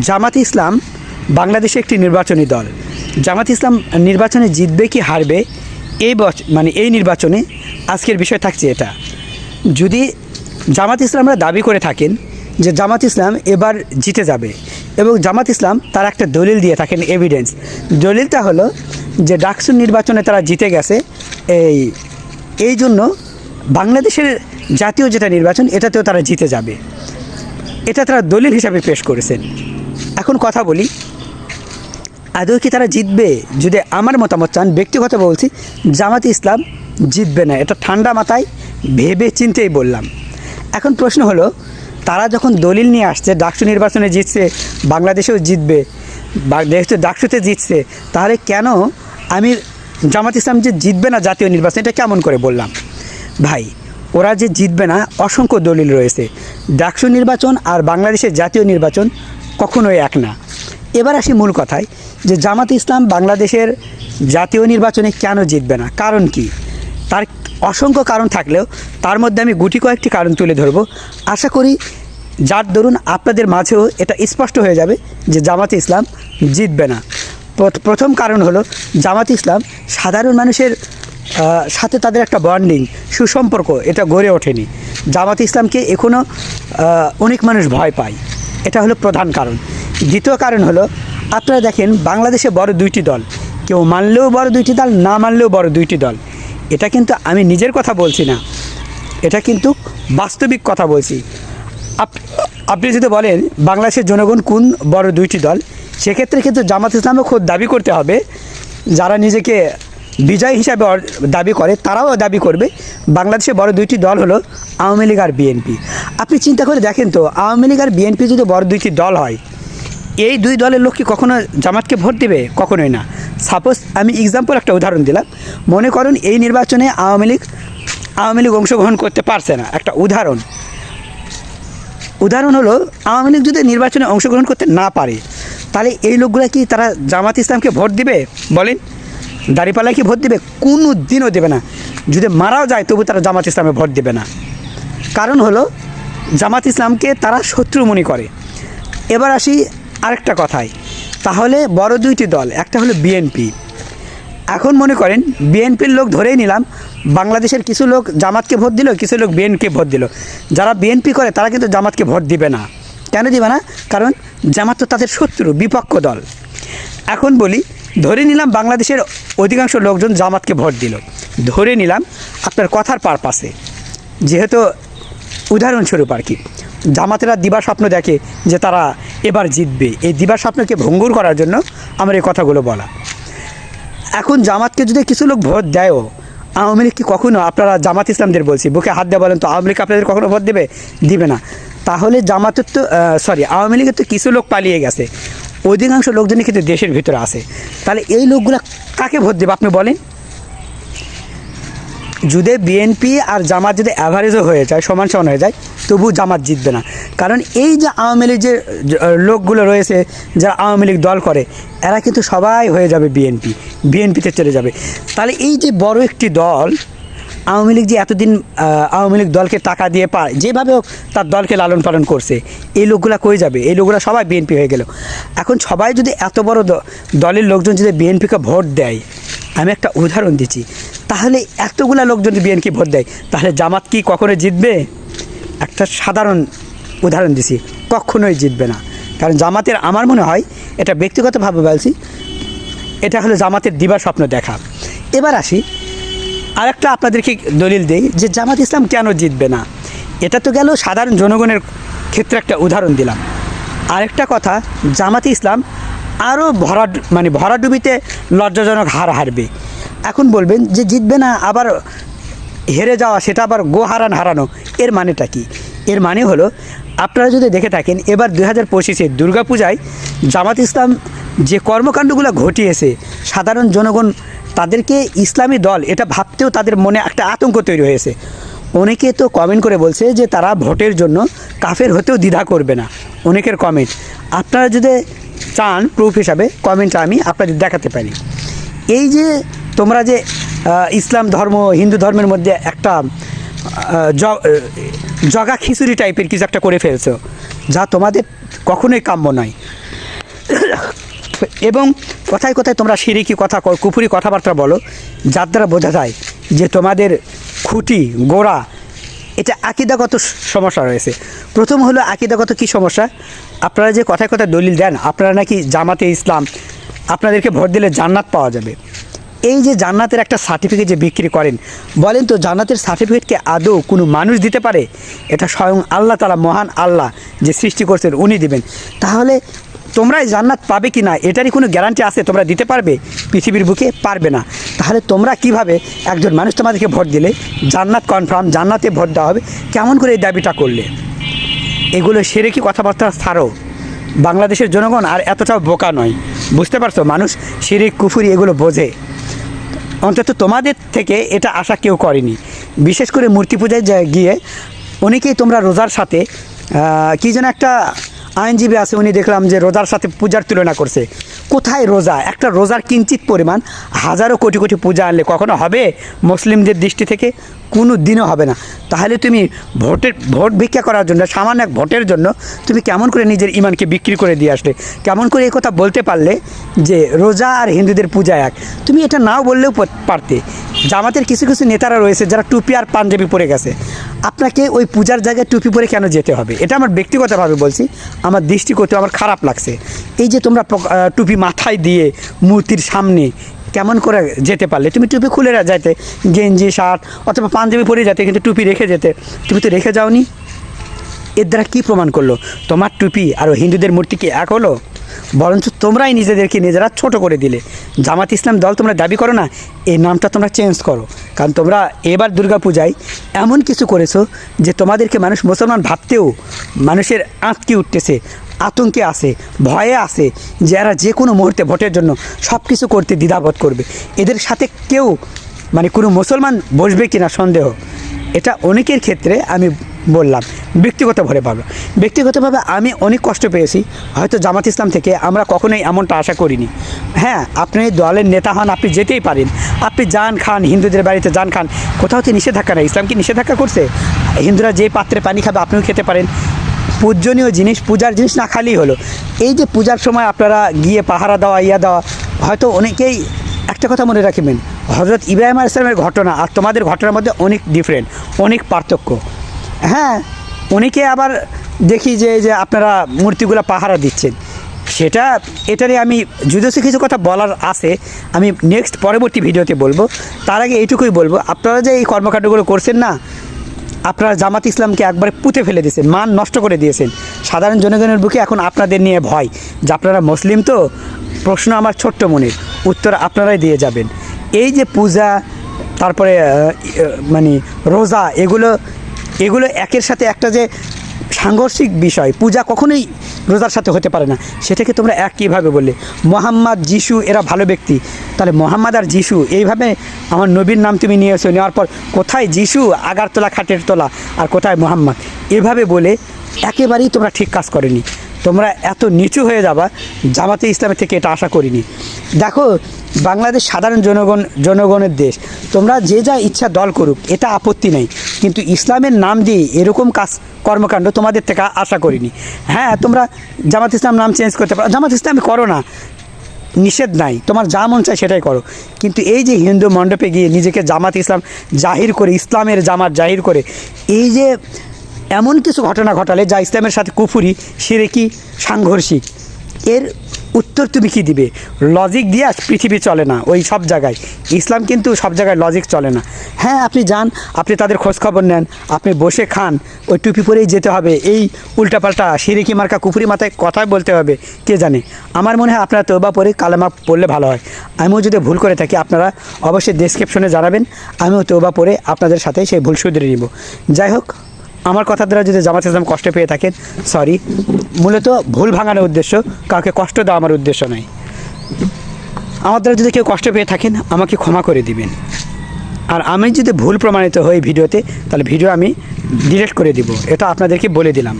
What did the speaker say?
জামাত ইসলাম বাংলাদেশে একটি নির্বাচনী দল। জামাত ইসলাম নির্বাচনে জিতবে কি হারবে এই বছর মানে এই নির্বাচনে আজকের বিষয় থাকছে এটা। যদি জামাত ইসলামরা দাবি করে থাকেন যে জামাত ইসলাম এবার জিতে যাবে এবং জামাত ইসলাম তার একটা দলিল দিয়ে থাকেন এভিডেন্স দলিলটা হলো যে ডাকসুর নির্বাচনে তারা জিতে গেছে, এই এই জন্য বাংলাদেশের জাতীয় যেটা নির্বাচন এটাতেও তারা জিতে যাবে। এটা তারা দলিল হিসাবে পেশ করেছেন। এখন কথা বলি, আদৌ কি তারা জিতবে? যদি আমার মতামত চান, ব্যক্তিগত বলছি, জামাত ইসলাম জিতবে না। এটা ঠান্ডা মাথায় ভেবে চিন্তেই বললাম। এখন প্রশ্ন হলো, তারা যখন দলিল নিয়ে আসছে, ডাকসু নির্বাচনে জিতছে, বাংলাদেশেও জিতবে যেহেতু ডাকসুতে জিতছে, তাহলে কেন আমি জামাত ইসলাম যে জিতবে না জাতীয় নির্বাচন, এটা কেমন করে বললাম? ভাই, ওরা যে জিতবে না, অসংখ্য দলিল রয়েছে। ডাকসু নির্বাচন আর বাংলাদেশের জাতীয় নির্বাচন কখনোই এক না। এবার আসি মূল কথায়, যে জামাত ইসলাম বাংলাদেশের জাতীয় নির্বাচনে কেন জিতবে না? কারণ কি? তার অসংখ্য কারণ থাকলেও তার মধ্যে আমি গুটি কয়েকটি কারণ তুলে ধরব। আশা করি যার দরুন আপনাদের মাঝেও এটা স্পষ্ট হয়ে যাবে যে জামাত ইসলাম জিতবে না। প্রথম কারণ হলো জামাত ইসলাম সাধারণ মানুষের সাথে তাদের একটা বন্ডিং, সুসম্পর্ক, এটা গড়ে ওঠেনি। জামাত ইসলামকে এখনও অনেক মানুষ ভয় পায়। এটা হলো প্রধান কারণ। দ্বিতীয় কারণ হলো, আপনারা দেখেন বাংলাদেশে বড় দুইটি দল। কেউ মানলেও বড় দুইটি দল, না মানলেও বড় দুইটি দল। এটা কিন্তু আমি নিজের কথা বলছি না। এটা কিন্তু বাস্তবিক কথা বলছি। আপ- আপনি যদি বলেন বাংলাদেশের জনগণ কোন বড় দুইটি দল, সেক্ষেত্রে কিন্তু জামাত ইসলামও খোদ দাবি করতে হবে। যারা নিজেকে বিজয় হিসাবে দাবি করে, তারাও দাবি করবে। বাংলাদেশে বড় দুইটি দল হলো আওয়ামী লীগ আর বিএনপি। আপনি চিন্তা করে দেখেন তো, আওয়ামী লীগ আর বিএনপি যদি বড় দুইটি দল হয়, এই দুই দলের লোক কি কখনো জামাতকে ভোট দেবে? কখনোই না। সাপোজ আমি এক্সাম্পল একটা উদাহরণ দিলাম। মনে করুন এই নির্বাচনে আওয়ামী লীগ আওয়ামী লীগ অংশগ্রহণ করতে পারছে না। একটা উদাহরণ। উদাহরণ হলো, আওয়ামী লীগ যদি নির্বাচনে অংশগ্রহণ করতে না পারে, তাহলে এই লোকগুলো কি তারা জামাত ইসলামকে ভোট দিবে? বলেন। দাঁড়িপাল্লায় কি ভোট দিবে? কোনো দিনও দেবে না। যদি মারাও যায়, তবু তারা জামাত ইসলামে ভোট দেবে না। কারণ হলো জামাত ইসলামকে তারা শত্রু মনে করে। এবার আসি আরেকটা কথায়। তাহলে বড় দুইটি দল, একটা হলো বিএনপি। এখন মনে করেন বিএনপির লোক ধরেই নিলাম, বাংলাদেশের কিছু লোক জামাতকে ভোট দিল, কিছু লোক বিএনপিকে ভোট দিল। যারা বিএনপি করে, তারা কিন্তু জামাতকে ভোট দিবে না। কেন দিবে না? কারণ জামাত তো তাদের শত্রু, বিপক্ষ দল। এখন বলি, ধরে নিলাম বাংলাদেশের অধিকাংশ লোকজন জামাতকে ভোট দিল। ধরে নিলাম আপনার কথার পারপাসে যেহেতু উদাহরণস্বরূপ আর কি। জামাতেরা দিবা স্বপ্ন দেখে যে তারা এবার জিতবে। এই দিবা স্বপ্নকে ভঙ্গুর করার জন্য আমার এই কথাগুলো বলা। এখন জামাতকে যদি কিছু লোক ভোট দেয়ও, আওয়ামী লীগ কি কখনো আপনারা জামাত ইসলামদের বলছি, বুকে হাত দিয়ে বলেন তো, আওয়ামী লীগ আপনাদের কখনো ভোট দেবে? দিবে না। তাহলে জামাতের তো সরি আওয়ামী লীগের তো কিছু লোক পালিয়ে গেছে। অধিকাংশ লোকজনই কিন্তু দেশের ভিতরে আছে। তাহলে এই লোকগুলো কাকে ভোট দেবে আপনি বলেন? যদি বিএনপি আর জামাত যদি অ্যাভারেজও হয়ে যায়, সমান সমান হয়ে যায়, তবু জামাত জিতবে না। কারণ এই যে আওয়ামী লীগ যে লোকগুলো রয়েছে, যারা আওয়ামী লীগ দল করে, এরা কিন্তু সবাই হয়ে যাবে বিএনপি বিএনপিতে চলে যাবে। তাহলে এই যে বড় একটি দল, আওয়ামী লীগ যে এতদিন আওয়ামী লীগ দলকে টাকা দিয়ে পায় যেভাবে হোক তার দলকে লালন পালন করছে, এই লোকগুলা কই যাবে? এই লোকগুলা সবাই বিএনপি হয়ে গেল। এখন সবাই যদি এত বড় দলের লোকজন যদি বিএনপিকে ভোট দেয়, আমি একটা উদাহরণ দিচ্ছি। তাহলে এতগুলা লোক যদি বিএনপি ভোট দেয়, তাহলে জামাত কি কখনো জিতবে? একটা সাধারণ উদাহরণ দিছি, কখনোই জিতবে না। কারণ জামাতের আমার মনে হয়, এটা ব্যক্তিগতভাবে বলছি, এটা হলো জামাতের দিবার স্বপ্ন দেখা। এবার আসি, আরেকটা আপনাদেরকে দলিল দেই, যে জামাত ইসলাম কেন জিতবে না? এটা তো গেল সাধারণ জনগণের ক্ষেত্রে একটা উদাহরণ দিলাম। আরেকটা কথা, জামাত ইসলাম আরও ভরা মানে ভরাডুবিতে লজ্জাজনক হার হারবে। এখন বলবেন যে জিতবে না, আবার হেরে যাওয়া, সেটা আবার গো হারান হারানো এর মানেটা কি? এর মানে হলো, আপনারা যদি দেখে থাকেন, এবার দুই হাজার পঁচিশে দুর্গাপূজায় জামাত ইসলাম যে কর্মকাণ্ডগুলো ঘটিয়েছে, সাধারণ জনগণ তাদেরকে ইসলামী দল, এটা ভাবতেও তাদের মনে একটা আতঙ্ক তৈরি হয়েছে। অনেকে তো কমেন্ট করে বলছে যে তারা ভোটের জন্য কাফের হতেও দ্বিধা করবে না, অনেকের কমেন্ট আপনারা যদি চান প্রুফ হিসাবে কমেন্টটা আমি আপনাদের দেখাতে পারি। এই যে তোমরা যে ইসলাম ধর্ম, হিন্দু ধর্মের মধ্যে একটা জগা খিচুড়ি টাইপের কিছু একটা করে ফেলছো, যা তোমাদের কখনোই কাম্য নয়। এবং কথায় কথায় তোমরা সিরিকি কথা কুফুরি কথাবার্তা বলো, যার দ্বারা বোঝা যায় যে তোমাদের খুঁটি, গোড়া, এটা আকিদাগত সমস্যা রয়েছে। প্রথম হলো আকিদাগত কি সমস্যা? আপনারা যে কথায় কথায় দলিল দেন, আপনারা নাকি জামাতে ইসলাম, আপনাদেরকে ভোট দিলে জান্নাত পাওয়া যাবে। এই যে জান্নাতের একটা সার্টিফিকেট যে বিক্রি করেন, বলেন তো জান্নাতের সার্টিফিকেটকে আদৌ কোনো মানুষ দিতে পারে? এটা স্বয়ং আল্লাহ তালা মহান আল্লাহ যে সৃষ্টি করছেন, উনি দিবেন। তাহলে তোমরা এই জান্নাত পাবে কি না, এটারই কোনো গ্যারান্টি আছে? তোমরা দিতে পারবে? পৃথিবীর বুকে পারবে না। তাহলে তোমরা কীভাবে একজন মানুষ তোমাদেরকে ভোট দিলে? জান্নাত কনফার্ম জান্নাতে ভোট দেওয়া হবে। কেমন করে এই দাবিটা করলে? এগুলো সেরে কি কথাবার্তা ছাড়ো? বাংলাদেশের জনগণ আর এতটাও বোকা নয়। বুঝতে পারছ? মানুষ শিরিক, কুফুরি এগুলো বোঝে। অন্তত তোমাদের থেকে এটা আশা কেউ করেনি। বিশেষ করে মূর্তি পূজায় গিয়ে অনেকেই তোমরা রোজার সাথে কী যেন একটা আইনজীবী আছে, উনি দেখলাম যে রোজার সাথে পূজার তুলনা করছে। কোথায় রোজা? একটা রোজার কিঞ্চিত পরিমাণ হাজারো কোটি কোটি পূজা আনলে কখনো হবে মুসলিমদের দৃষ্টি থেকে? কোনো দিনও হবে না। তাহলে তুমি ভোটের, ভোট ভিক্ষা করার জন্য, সামান্য এক ভোটের জন্য তুমি কেমন করে নিজের ইমানকে বিক্রি করে দিয়ে আসলে? কেমন করে এই কথা বলতে পারলে যে রোজা আর হিন্দুদের পূজা এক? তুমি এটা নাও বললেও পারতে। জামাতের কিছু কিছু নেতারা রয়েছে যারা টুপি আর পাঞ্জাবি পরে গেছে। আপনাকে ওই পূজার জায়গায় টুপি পরে কেন যেতে হবে? এটা আমার ব্যক্তিগতভাবে বলছি। আমার দৃষ্টিগত আমার খারাপ লাগছে। এই যে তোমরা টুপি মাথায় দিয়ে মূর্তির সামনে কেমন করে যেতে পারলে? তুমি টুপি খুলে যেতে গেঞ্জি, শার্ট, অথবা পাঞ্জাবি পরে যেতে কিন্তু টুপি রেখে যেতে। তুমি তো রেখে যাওনি। এর দ্বারা কী প্রমাণ করল? তোমার টুপি আর হিন্দুদের মূর্তি কি এক হলো? বরঞ্চ তোমরাই নিজেদেরকে নিজেরা ছোট করে দিলে। জামাত ইসলাম দল তোমরা দাবি করো না, এই নামটা তোমরা চেঞ্জ করো। কারণ তোমরা এবার দুর্গাপূজায় এমন কিছু করেছ যে তোমাদেরকে মানুষ মুসলমান ভাবতেও মানুষের আঁতকে উঠতেছে, আতঙ্কে আছে, ভয়ে আছে যে এরা যে কোনো মুহূর্তে ভোটের জন্য সব কিছু করতে দ্বিধাবোধ করবে। এদের সাথে কেউ মানে কোনো মুসলমান বসবে কিনা সন্দেহ, এটা অনেকের ক্ষেত্রে আমি বললাম, ব্যক্তিগতভাবে ভাবলাম ব্যক্তিগতভাবে আমি অনেক কষ্ট পেয়েছি, হয়তো জামাত ইসলাম থেকে আমরা কখনোই এমনটা আশা করিনি। হ্যাঁ আপনি দলের নেতা হন, আপনি যেতেই পারেন আপনি যান খান, হিন্দুদের বাড়িতে যান খান, কোথাও তো নিষেধাজ্ঞা নেই। ইসলাম কি নিষেধাজ্ঞা করছে? হিন্দুরা যে পাত্রে পানি খাবে, আপনিও খেতে পারেন। পূজনীয় জিনিস, পূজার জিনিস না খালি হলো। এই যে পূজার সময় আপনারা গিয়ে পাহারা দেওয়া, ইয়া দেওয়া, হয়তো অনেকেই একটা কথা মনে রাখবেন হজরত ইব্রাহিম আল ইসলামের ঘটনা আর তোমাদের ঘটনার মধ্যে অনেক ডিফারেন্ট অনেক পার্থক্য। হ্যাঁ অনেকে আবার দেখি যে যে আপনারা মূর্তিগুলো পাহারা দিচ্ছেন। সেটা এটারই আমি যুদসে কিছু কথা বলার আছে, আমি নেক্সট পরবর্তী ভিডিওতে বলব। তার আগে এইটুকুই বলব, আপনারা যে এই কর্মকাণ্ডগুলো করছেন না, আপনারা জামাত ইসলামকে একবারে পুঁতে ফেলে দিয়েছেন, মান নষ্ট করে দিয়েছেন। সাধারণ জনগণের বুকে এখন আপনাদের নিয়ে ভয়, যে আপনারা মুসলিম তো? প্রশ্ন আমার ছোট্ট মনের, উত্তর আপনারাই দিয়ে যাবেন। এই যে পূজা, তারপরে মানে রোজা, এগুলো এগুলো একের সাথে একটা যে সাংঘর্ষিক বিষয়। পূজা কখনোই রোজার সাথে হতে পারে না। সেটাকে তোমরা এক কীভাবে বললে, মোহাম্মদ যিশু, এরা ভালো ব্যক্তি। তাহলে মোহাম্মদ আর যিশু, এইভাবে আমার নবীর নাম তুমি নিয়ে এসো নেওয়ার পর কোথায় যিশু? আগারতলা, খাটের তোলা, আর কোথায় মোহাম্মদ? এভাবে বলে একেবারেই তোমরা ঠিক কাজ করেনি। তোমরা এত নিচু হয়ে যাবা, জামাতে ইসলামের থেকে এটা আশা করিনি। দেখো, বাংলাদেশ সাধারণ জনগণ, জনগণের দেশ। তোমরা যে যা ইচ্ছা দল করুক, এটা আপত্তি নেই। কিন্তু ইসলামের নাম দিয়ে এরকম কাজ কর্মকাণ্ড তোমাদের থেকে আশা করিনি। হ্যাঁ তোমরা জামাত ইসলাম নাম চেঞ্জ করতে পারো। জামাত ইসলাম করো না। নিষেধ নাই। তোমার যা মন চায় সেটাই করো। কিন্তু এই যে হিন্দু মণ্ডপে গিয়ে নিজেকে জামাত ইসলাম জাহির করে, ইসলামের জামাত জাহির করে, এই যে এমন কিছু ঘটনা ঘটালে যা ইসলামের সাথে কুফুরি, সিরেকি, সাংঘর্ষিক, এর উত্তর তুমি কি দিবে? লজিক দিয়ে পৃথিবী চলে না, ওই সব জায়গায়। ইসলাম কিন্তু সব জায়গায় লজিক চলে না। হ্যাঁ আপনি যান, আপনি তাদের খোঁজখবর নেন, আপনি বসে খান, ওই টুপি পরেই যেতে হবে, এই উল্টাপাল্টা সিরিকি মার্কা কুফুরি মাথায় কথাই বলতে হবে, কে জানে? আমার মনে হয় আপনারা তৌবা পরে কালেমা পড়লে ভালো হয়। আমিও যদি ভুল করে থাকি, আপনারা অবশ্যই ডেসক্রিপশনে জানাবেন, আমিও তৌবা পরে আপনাদের সাথে সেই ভুল শুধরে নিব। যাই হোক আমার কথা দ্বারা যদি জামাত ইসলাম কষ্ট পেয়ে থাকেন সরি মূলত ভুল ভাঙানোর উদ্দেশ্য, কাউকে কষ্ট দেওয়া আমার উদ্দেশ্য নয়। আমার দ্বারা যদি কেউ কষ্ট পেয়ে থাকেন, আমাকে ক্ষমা করে দিবেন। আর আমি যদি ভুল প্রমাণিত হই ভিডিওতে, তাহলে ভিডিও আমি ডিলেট করে দিব। এটা আপনাদেরকে বলে দিলাম।